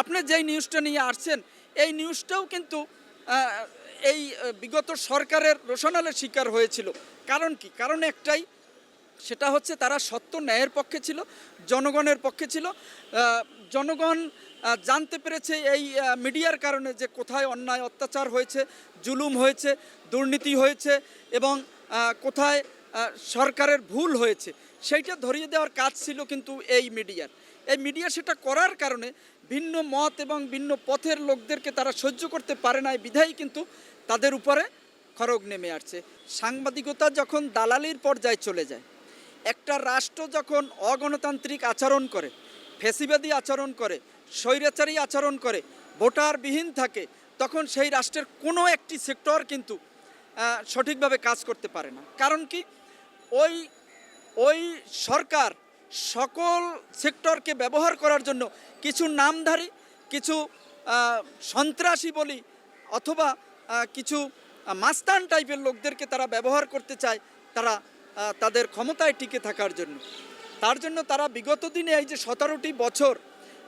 আপনি যেই নিউজটা নিয়ে আসছেন, এই নিউজটাও কিন্তু এই বিগত সরকারের রোশনালের শিকার হয়েছিল। কারণ কি? কারণ একটাই, সেটা হচ্ছে তারা সত্য ন্যায়ের পক্ষে ছিল, জনগণের পক্ষে ছিল। জনগণ জানতে পেরেছে এই মিডিয়ার কারণে যে কোথায় অন্যায় অত্যাচার হয়েছে, জুলুম হয়েছে, দুর্নীতি হয়েছে এবং কোথায় সরকারের ভুল হয়েছে। সেইটা ধরিয়ে দেওয়ার কাজ ছিল কিন্তু এই মিডিয়ার। এই মিডিয়া সেটা করার কারণে ভিন্ন মত এবং ভিন্ন পথের লোকদেরকে তারা সহ্য করতে পারে না বিধায় কিন্তু তাদের উপরে খড়গ নেমে আসছে। সাংবাদিকতা যখন দালালির পর্যায়ে চলে যায়, একটা রাষ্ট্র যখন অগণতান্ত্রিক আচরণ করে, ফেসিবাদী আচরণ করে, স্বৈরাচারী আচরণ করে, ভোটারবিহীন থাকে, তখন সেই রাষ্ট্রের কোনো একটি সেক্টর কিন্তু সঠিকভাবে কাজ করতে পারে না। কারণ কি? ওই ওই সরকার সকল সেক্টরকে ব্যবহার করার জন্য কিছু নামধারী, কিছু সন্ত্রাসী বলি অথবা কিছু মাস্তান টাইপের লোকদেরকে তারা ব্যবহার করতে চায়, তারা তাদের ক্ষমতায় টিকে থাকার জন্য। তার জন্য তারা বিগত দিনে এই যে সতেরোটি বছর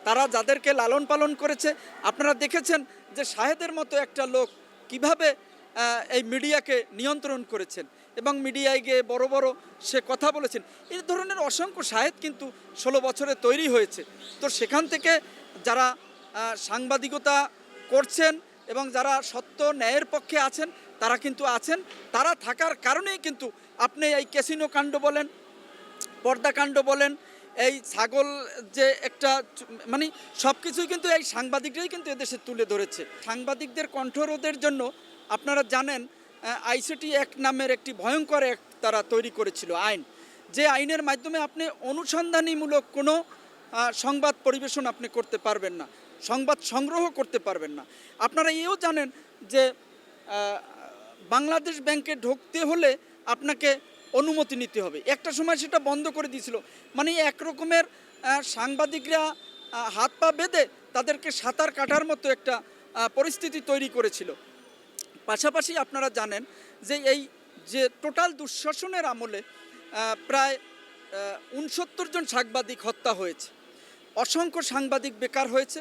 তারা যাদেরকে লালন পালন করেছে, আপনারা দেখেছেন যে শাহেদের মতো একটা লোক কীভাবে এই মিডিয়াকে নিয়ন্ত্রণ করেছেন এবং মিডিয়ায় গিয়ে বড় বড় সে কথা বলেছেন। এই ধরনের অসংখ্য শাহেদ কিন্তু ষোলো বছরে তৈরি হয়েছে। তো সেখান থেকে যারা সাংবাদিকতা করছেন এবং যারা সত্য ন্যায়ের পক্ষে আছেন, তারা কিন্তু আছেন। তারা থাকার কারণেই কিন্তু আপনি এই ক্যাসিনো কাণ্ড বলেন পর্দাকাণ্ড বলেন, এই ছাগল যে একটা মানে সব কিছুই কিন্তু এই সাংবাদিকরাই কিন্তু এদেশে তুলে ধরেছে। সাংবাদিকদের কণ্ঠরোধের জন্য আপনারা জানেন আইসিটি এক নামের একটি ভয়ঙ্কর এক তারা তৈরি করেছিল আইন। যে আইনের মাধ্যমে আপনি অনুসন্ধানীমূলক কোনো সংবাদ পরিবেশন আপনি করতে পারবেন না, সংবাদ সংগ্রহ করতে পারবেন না। আপনারা এও জানেন যে বাংলাদেশ ব্যাংকে ঢুকতে হলে আপনাকে অনুমতি নিতে হবে। একটা সময় সেটা বন্ধ করে দিয়েছিল। মানে এক রকমের সাংবাদিকরা হাত পা বেঁধে তাদেরকে সাঁতার কাটার মতো একটা পরিস্থিতি তৈরি করেছিল। পাশাপাশি আপনারা জানেন যে এই যে টোটাল দুঃশাসনের আমলে প্রায় উনসত্তর জন সাংবাদিক হত্যা হয়েছে। অসংখ্য সাংবাদিক বেকার হয়েছে,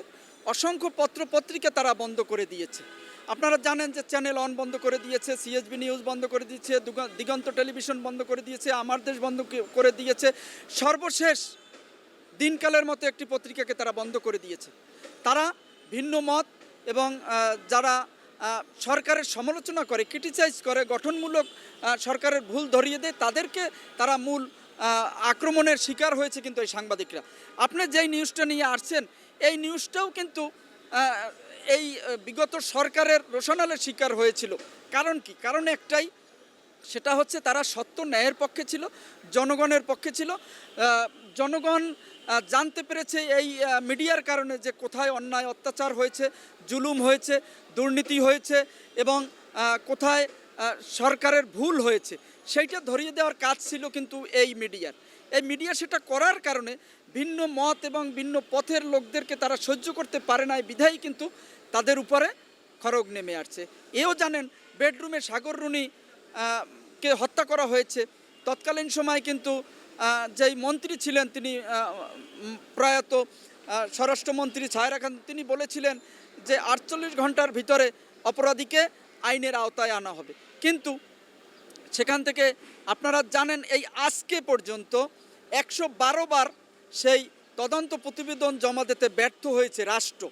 অসংখ্য পত্রপত্রিকা তারা বন্ধ করে দিয়েছে। আপনারা জানেন যে চ্যানেল অন বন্ধ করে দিয়েছে, সিএসবি নিউজ বন্ধ করে দিয়েছে দিগন্ত টেলিভিশন বন্ধ করে দিয়েছে, আমার দেশ বন্ধ করে দিয়েছে। সর্বশেষ দিনকালের মতো একটি পত্রিকাকে তারা বন্ধ করে দিয়েছে। তারা ভিন্ন মত এবং যারা সরকারের সমালোচনা করে ক্রিটিসাইজ করে, গঠনমূলক সরকারের ভুল ধরিয়ে দেয়, তাদেরকে তারা মূল আক্রমণের শিকার হয়েছে কিন্তু এই সাংবাদিকরা। আপনি যেই নিউজটা নিয়ে আসছেন, এই নিউজটাও কিন্তু এই বিগত সরকারের রোশনালের শিকার হয়েছিল। কারণ কি? কারণ একটাই, সেটা হচ্ছে তারা সত্য ন্যায়ের পক্ষে ছিল, জনগণের পক্ষে ছিল। জনগণ জানতে পেরেছে এই মিডিয়ার কারণে যে কোথায় অন্যায় অত্যাচার হয়েছে, জুলুম হয়েছে, দুর্নীতি হয়েছে এবং কোথায় সরকারের ভুল হয়েছে, সেইটা ধরিয়ে দেওয়ার কাজ ছিল কিন্তু এই মিডিয়ার। এই মিডিয়া সেটা করার কারণে ভিন্ন মত এবং ভিন্ন পথের লোকদেরকে তারা সহ্য করতে পারে না বিধায় কিন্তু তাদের উপরে খড়গ নেমে আসছে। এও জানেন, বেডরুমে সাগর রুনি কে হত্যা করা হয়েছে, তৎকালীন সময় কিন্তু যেই মন্ত্রী ছিলেন তিনি প্রয়াত স্বরাষ্ট্রমন্ত্রী ছায়রা খান, তিনি বলেছিলেন যে আটচল্লিশ ঘণ্টার ভিতরে অপরাধীকে আইনের আওতায় আনা হবে। কিন্তু সেখান থেকে আপনারা জানেন এই আজকে পর্যন্ত একশো বারো বার সেই তদন্ত প্রতিবেদন জমা দিতে ব্যর্থ হয়েছে রাষ্ট্র।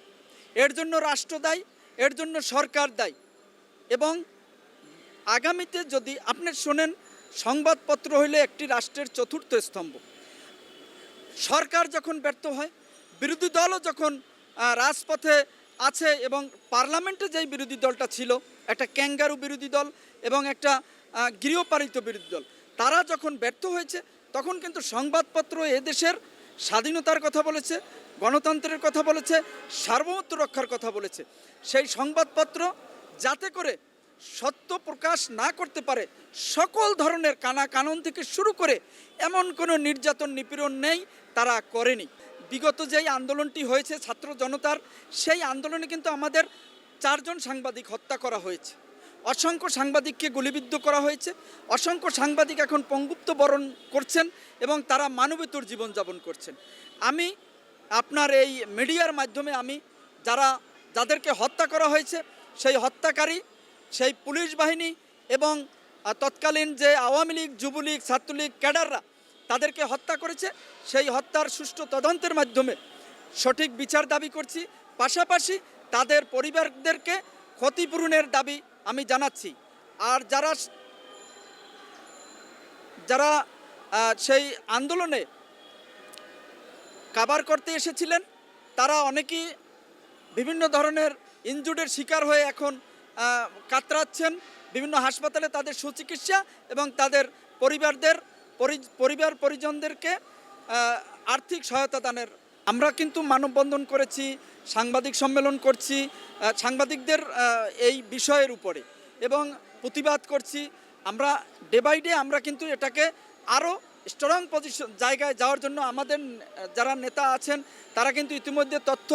এর জন্য রাষ্ট্র দায়ী, এর জন্য সরকার দায়ী। এবং আগামীতে যদি আপনি শোনেন সংবাদপত্র হইলে একটি রাষ্ট্রের চতুর্থ স্তম্ভ। সরকার যখন ব্যর্থ হয়, বিরোধী দলও যখন রাজপথে আছে এবং পার্লামেন্টে যেই বিরোধী দলটা ছিল, একটা ক্যাঙ্গারু বিরোধী দল এবং একটা গৃহপালিত বিরোধী দল, তারা যখন ব্যর্থ হয়েছে, তখন কিন্তু সংবাদপত্র এদেশের স্বাধীনতার কথা বলেছে, গণতন্ত্রের কথা বলেছে, সার্বভৌমত্ব রক্ষার কথা বলেছে। সেই সংবাদপত্র যাতে করে সত্য প্রকাশ না করতে পারে, সকল ধরনের কানা কানন থেকে শুরু করে এমন কোনো নির্যাতন নিপীড়ন নেই, তারা করেনি। বিগত যেই আন্দোলনটি হয়েছে ছাত্র জনতার, সেই আন্দোলনে কিন্তু আমাদের চারজন সাংবাদিক হত্যা করা হয়েছে। অসংখ্য সাংবাদিককে গুলিবিদ্ধ করা হয়েছে, অসংখ্য সাংবাদিক এখন পঙ্গুপ্ত বরণ করছেন এবং তারা মানবেতর জীবনযাপন করছেন। আমি আপনার এই মিডিয়ার মাধ্যমে আমি যারা, যাদেরকে হত্যা করা হয়েছে, সেই হত্যাকারী সেই পুলিশ বাহিনী এবং তৎকালীন যে আওয়ামী লীগ, যুবলীগ, ছাত্রলীগ ক্যাডাররা তাদেরকে হত্যা করেছে, সেই হত্যার সুষ্ঠু তদন্তের মাধ্যমে সঠিক বিচার দাবি করছি। পাশাপাশি তাদের পরিবারদেরকে ক্ষতিপূরণের দাবি আমি জানাচ্ছি। আর যারা যারা সেই আন্দোলনে কাবার করতে এসেছিলেন, তারা অনেকেই বিভিন্ন ধরনের ইনজুর্ডের শিকার হয়ে এখন কাতরাচ্ছেন। বিভিন্ন হাসপাতালে তাদের সুচিকিৎসা এবং তাদের পরিবারদের, পরি- পরিবার পরিজনদেরকে আর্থিক সহায়তা দানের। আমরা কিন্তু মানববন্ধন করেছি, সাংবাদিক সম্মেলন করছি সাংবাদিকদের এই বিষয়ের উপরে। এবং প্রতিবাদ করছি। আমরা ডে বাই ডে আমরা কিন্তু এটাকে আরও স্ট্রং পজিশন জায়গায় যাওয়ার জন্য আমাদের যারা নেতা আছেন, তারা কিন্তু ইতিমধ্যে তথ্য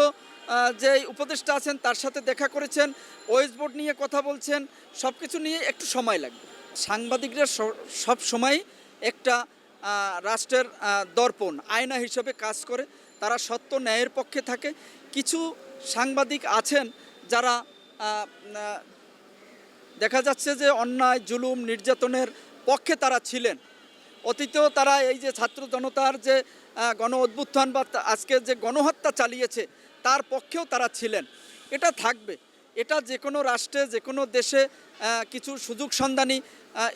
যে উপদেষ্টা আছেন, তার সাথে দেখা করেছেন ওয়েস বোর্ড নিয়ে কথা বলছেন সব কিছু নিয়ে একটু সময় লাগবে। সাংবাদিকরা সব সময় একটা রাষ্ট্রের দর্পণ, আয়না হিসেবে কাজ করে, তারা সত্য ন্যায়ের পক্ষে থাকে। কিছু সাংবাদিক আছেন যারা দেখা যাচ্ছে যে অন্যায়, জুলুম, নির্যাতনের পক্ষে তারা ছিলেন। অতীতেও তারা এই যে ছাত্র জনতার যে গণ অভ্যুত্থান বা আজকে যে গণহত্যা চালিয়েছে, তার পক্ষেও তারা ছিলেন। এটা থাকবে। এটা যে কোনো রাষ্ট্রে যে কোনো দেশে কিছু সুযোগ সন্ধানী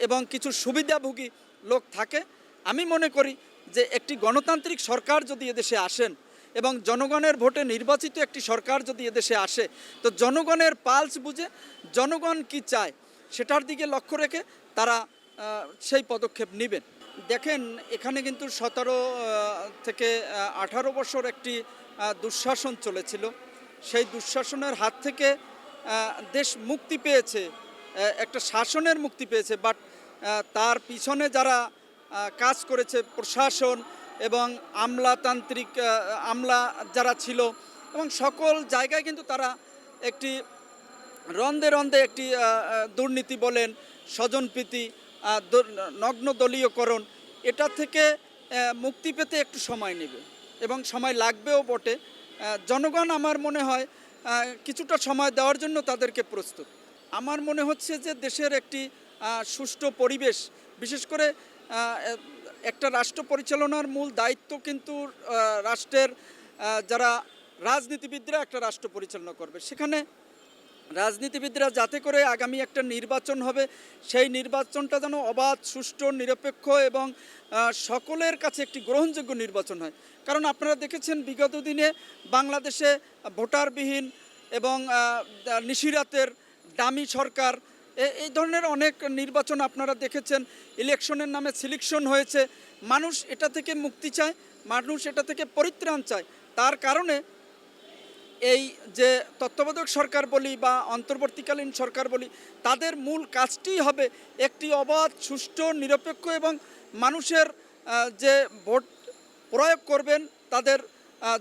এবং কিছু সুবিধাভোগী লোক থাকে। আমি মনে করি যে একটি গণতান্ত্রিক সরকার যদি এদেশে আসেন এবং জনগণের ভোটে নির্বাচিত একটি সরকার যদি এদেশে আসে, তো জনগণের পালস বুঝে জনগণ কি চায়, সেটার দিকে লক্ষ্য রেখে তারা সেই পদক্ষেপ নেবেন। দেখেন, এখানে কিন্তু সতেরো থেকে আঠারো বছর একটি দুঃশাসন চলেছিল। সেই দুঃশাসনের হাত থেকে দেশ মুক্তি পেয়েছে একটা শাসনের মুক্তি পেয়েছে, বাট তার পিছনে যারা কাজ করেছে, প্রশাসন এবং আমলাতান্ত্রিক আমলা যারা ছিল এবং সকল জায়গায় কিন্তু তারা একটি রন্ধে রন্ধে একটি দুর্নীতি বলেন, স্বজনপ্রীতি নগ্ন দলীয়করণ, এটা থেকে মুক্তি পেতে একটু সময় নেবে এবং সময় লাগবেও বটে। জনগণ আমার মনে হয় কিছুটা সময় দেওয়ার জন্য তাদেরকে প্রস্তুত। আমার মনে হচ্ছে যে দেশের একটি সুষ্ঠু পরিবেশ, বিশেষ করে একটা রাষ্ট্র পরিচালনার মূল দায়িত্ব কিন্তু রাষ্ট্রের যারা রাজনীতিবিদরা একটা রাষ্ট্র পরিচালনা করবে। সেখানে রাজনীতিবিদরা যাতে করে আগামী একটা নির্বাচন হবে, সেই নির্বাচনটা যেন অবাধ, সুষ্ঠু, নিরপেক্ষ এবং সকলের কাছে একটি গ্রহণযোগ্য নির্বাচন হয়। কারণ আপনারা দেখেছেন বিগত দিনে বাংলাদেশে ভোটারবিহীন এবং নিশিরাতের দামি সরকার এই ধরনের অনেক নির্বাচন আপনারা দেখেছেন। ইলেকশনের নামে সিলেকশন হয়েছে। মানুষ এটা থেকে মুক্তি চায়, মানুষ এটা থেকে পরিত্রাণ চায়। তার কারণে এই যে তত্ত্বাবধায়ক সরকার বলি বা অন্তর্বর্তীকালীন সরকার বলি, তাদের মূল কাজটি হবে একটি অবাধ, সুষ্ঠু, নিরপেক্ষ এবং মানুষের যে ভোট প্রয়োগ করবেন, তাদের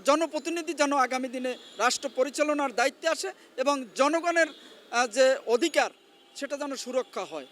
জনপ্রতিনিধি যেন আগামী দিনে রাষ্ট্র পরিচালনার দায়িত্বে আসে এবং জনগণের যে অধিকার, সেটা যেন সুরক্ষা হয়।